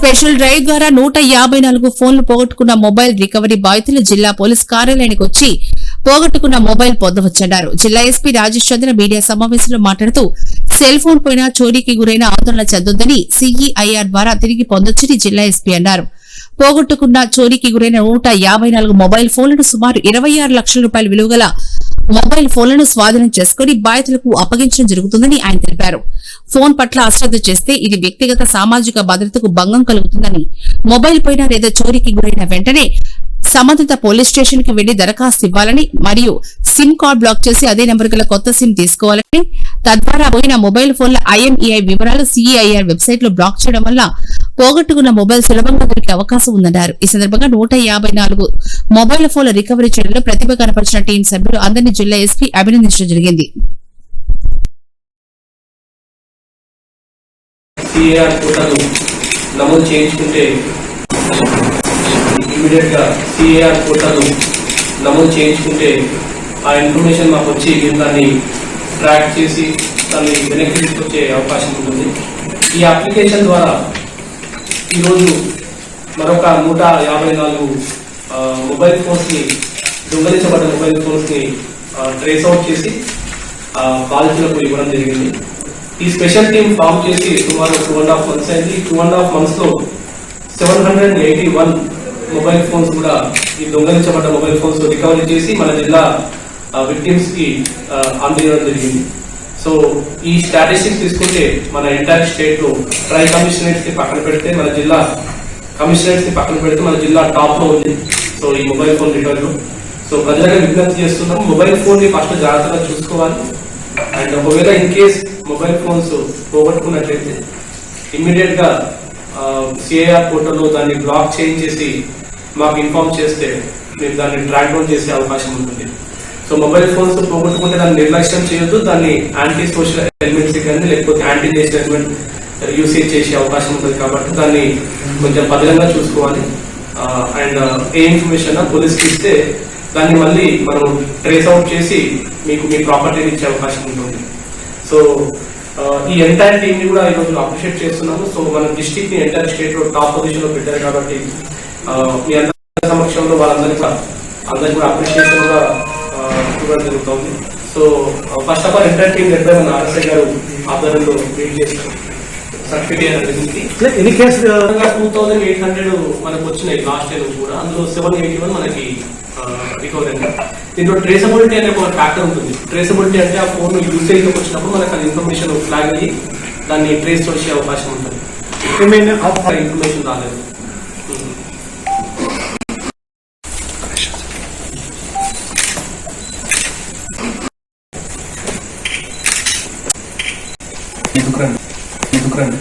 Special drive ద్వారా నూట యాభై నాలుగు ఫోన్లు పోగొట్టుకున్న మొబైల్ రికవరీ బాధితులు జిల్లా పోలీస్ కార్యాలయానికి వచ్చి పోగొట్టుకున్న మొబైల్ పొందవచ్చన్నారు. జిల్లా ఎస్పీ రాజేష్ చంద్ర మీడియా సమావేశంలో మాట్లాడుతూ సెల్ ఫోన్ పైన చోరీకి గురైన ఆందోళన చెందొద్దని సీఈఐఆర్ ద్వారా తిరిగి పొందొచ్చని జిల్లా ఎస్పీ అన్నారు. పోగొట్టుకున్న చోరీకి గురైన నూట యాభై నాలుగు మొబైల్ ఫోన్లను సుమారు ఇరవై ఆరు లక్షల రూపాయల విలువగల మొబైల్ ఫోన్లను స్వాధీనం చేసుకుని బాధితులకు అప్పగించడం జరుగుతుందని ఆయన తెలిపారు. ఫోన్ పట్ల అశ్రద్ధ చేస్తే ఇది వ్యక్తిగత సామాజిక భద్రతకు భంగం కలుగుతుందని మొబైల్ పైన లేదా చోరీకి గురైన వెంటనే సంబంధిత పోలీస్ స్టేషన్కి వెళ్ళి దరఖాస్తు ఇవ్వాలని మరియు సిమ్ కార్డ్ బ్లాక్ చేసి అదే నెంబర్ గల కొత్త సిమ్ తీసుకోవాలని తద్వారా పోయిన మొబైల్ ఫోన్ల ఐఎంఈఐ వివరాలు సిఐఆర్ వెబ్సైట్లో బ్లాక్ చేయడం వల్ల పోగొట్టుకున్న మొబైల్ సులభంగా దొరికే అవకాశం ఉందన్నారు. ఈ సందర్భంగా నూట యాభై నాలుగు మొబైల్ ఫోన్ల రికవరీ చర్యలో ప్రతిభ కనపరిచిన టీం సభ్యులు అందరినీ జిల్లా ఎస్పీ అభినందించడం జరిగింది. సిఏఆర్ కోటాను నమోదు చేయించుకుంటే ఇమీడియట్గా సిఏఆర్ కోటాను నమోదు చేయించుకుంటే ఆ ఇన్ఫర్మేషన్ మాకు వచ్చి మేము దాన్ని ట్రాక్ చేసి దాన్ని వెనక్కి వచ్చే అవకాశం ఉంటుంది. ఈ అప్లికేషన్ ద్వారా ఈరోజు మరొక నూట యాభై నాలుగు మొబైల్ ఫోన్స్ని దొంగలించబడ్డ మొబైల్ ఫోన్స్ని ట్రేస్ అవుట్ చేసి బాధితులకు ఇవ్వడం జరిగింది. ఈ స్పెషల్ టీమ్ ఫామ్ చేసి సుమారు టూ అండ్ హాఫ్ మంత్స్ అయింది. టూ అండ్ హాఫ్ మంత్స్లో seven hundred eighty one mobile phones కూడా ఈ దొంగలించబడ్డ మొబైల్ ఫోన్స్ రికవరీ చేసి మన జిల్లా విక్టిమ్స్కి అందజేయడం జరిగింది. సో ఈ స్టాటిస్టిక్ తీసుకుంటే మన ఎంటైర్ స్టేట్లో ట్రై కమిషనరేట్స్ని పక్కన పెడితే మన జిల్లా కమిషనరేట్స్ని పక్కన పెడితే మన జిల్లా టాప్లో ఉంది. సో ఈ మొబైల్ ఫోన్ రిటర్న్ సో ప్రజలకు విజ్ఞప్తి చేస్తున్నాం మొబైల్ ఫోన్ని ఫస్ట్ జాగ్రత్తగా చూసుకోవాలి. అండ్ ఒకవేళ ఇన్ కేస్ మొబైల్ ఫోన్స్ పోగొట్టుకున్నట్లయితే ఇమ్మీడియట్గా సిఐఆర్ పోర్టల్లో దాన్ని బ్లాక్ చేసి మాకు ఇన్ఫార్మ్ చేస్తే మేము దాన్ని ట్రాక్ డౌన్ చేసే అవకాశం ఉంటుంది. సో మొబైల్ ఫోన్స్ పోగొట్టుకుంటే దాన్ని నిర్లక్ష్యం చేయొద్దు దాన్ని యాంటీ సోషల్ ఎలిమెంట్స్ కానీ లేకపోతే యాంటీ నేషనల్ ఎలిమెంట్ యూసేజ్ చేసే అవకాశం ఉంటుంది కాబట్టి దాన్ని కొంచెం భద్రంగా చూసుకోవాలి. అండ్ ఏ ఇన్ఫర్మేషన్ పోలీస్కి ఇస్తే దాన్ని మళ్ళీ మనం ట్రేస్ అవుట్ చేసి మీకు మీ ప్రాపర్టీని ఇచ్చే అవకాశం ఉంటుంది. సో ఈ ఎంటైర్ టీమ్ని కూడా ఈరోజు అప్రిషియేట్ చేస్తున్నాము. సో మన డిస్టిక్ని ఎంటైర్ స్టేట్లో టాప్ పొజిషన్లో పెట్టారు కాబట్టి మీ అందరి సమక్షంలో వాళ్ళందరికీ అందరికీ కూడా అప్రిషియేషన్ కూడా ఇవ్వడం జరుగుతుంది. So first of all entire team led మన ఆర్ఎస్ఐ గారు ఆధ్వర్యంలో మీట్ చేస్తారు ఎన్ని case two thousand eight hundred మనకు వచ్చినాయి లాస్ట్ ఇయర్ కూడా. అందులో సెవెన్ ఎయిటీ వన్ మనకి రికవర్ అయింది. దీంట్లో ట్రేసబిలిటీ అనే ఒక ఫ్యాక్టర్ ఉంటుంది. ట్రేసబిలిటీ అంటే ఆ ఫోన్ యూసేజ్లోకి వచ్చినప్పుడు మనకు అది ఇన్ఫర్మేషన్ ఫ్లాగ్ అయ్యి దాన్ని ట్రేస్ వచ్చే అవకాశం ఉంటుంది. ఇన్ఫర్మేషన్ రాలేదు. Educrânia. Educrânia.